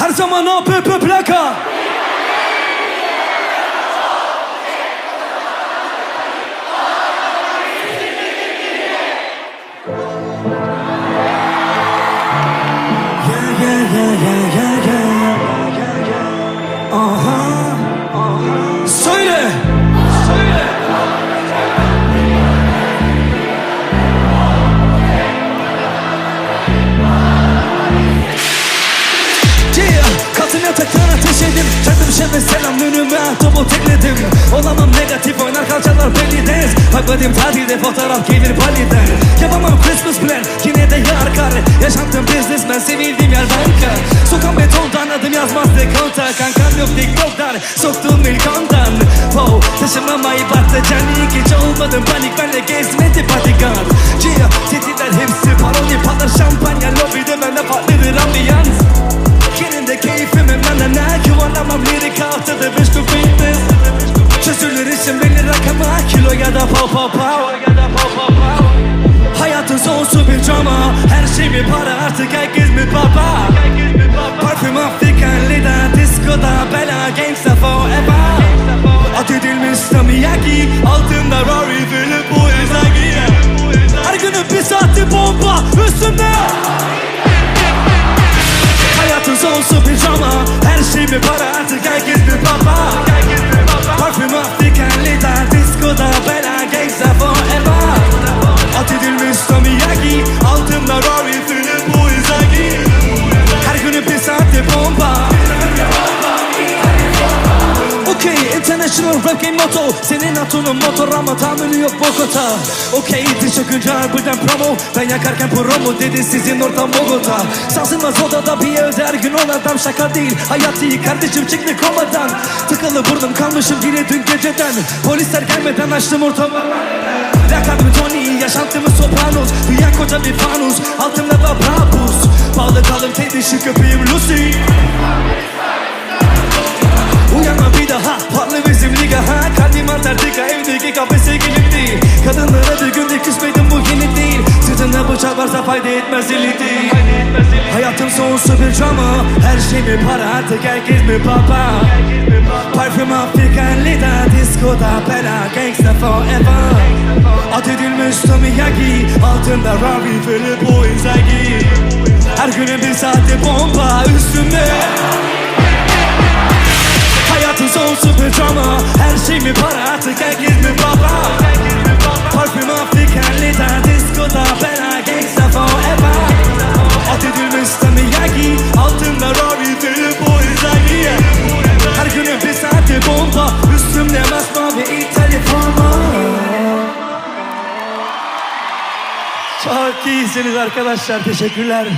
Her zaman APP plaka yataktan ateş edin Çaktım şeme selam önüme topu tekledim Olamam negatif oynar kalçalar belli deniz Bakmadım tatilde fotoğraf gelir Bali'den Yapamam Christmas plan yine de yar kar Yaşantım businessman sevildiğim yer banka. Sokan betondan adım yazmazdı konta Kankam yok TikTok'tan soktuğum ilk ondan Wow taşımamayı battı canı hiç olmadım panik benle gezmedi bodyguard. Yeah Lirik haftada beş to fitness Çözülür işim belli rakama Kilo ya da pow pow pow Hayatın sonsuz bir drama Her şey bir para artık herkes mi baba. Parfüm Afrikan Lida Disco'da bela Gangsta forever. At edilmiş Samiyaki Altında Rory Philip bu Ezagi Her günün bir saati bomba üstümde Hayatın sonsuz bir drama Her şey bir para game motto Senin atonun motor ama tahammülü yok Bogota Okey diş çökünce harbiden promo. Ben yakarken promo dedi sizin ortam Bogota. Sarsılmaz odada bir evde her gün on adam şaka değil. Hayat iyi kardeşim çıktı komadan. Tıkalı burnum kalmışım yine dün geceden. Polisler gelmeden açtım ortamı. Lakabım Tony, yaşantımı Sopranos. Dünya koca bir fanus, altımda da brabus. Bağlı kalım tek dişi köpeğim Lucy Antarktika evdeki kafese gelip değil Kadınlara bir günde küsmedim bu yeni değil. Sırtında bıçak varsa fayda etmez eli Hayatım sonsuz bir drama Her şey mi para artık herkes mi papa? Parfüm Afrikan Lida Disco'da bela Gangsta forever. At edilmiş Tomiyagi Altında Robbie Philip bu Inzaghi Her günün bir saatte bomba üstümde artık herkes mi baba? Parfüm Afrikan lider Disco'da bela gangsta forever At edilmiş Miyagi Altında Rory Philip bu Izagi. Her günün bir saati bomba Üstümde masmavi İtalya forma. Çok iyisiniz arkadaşlar teşekkürler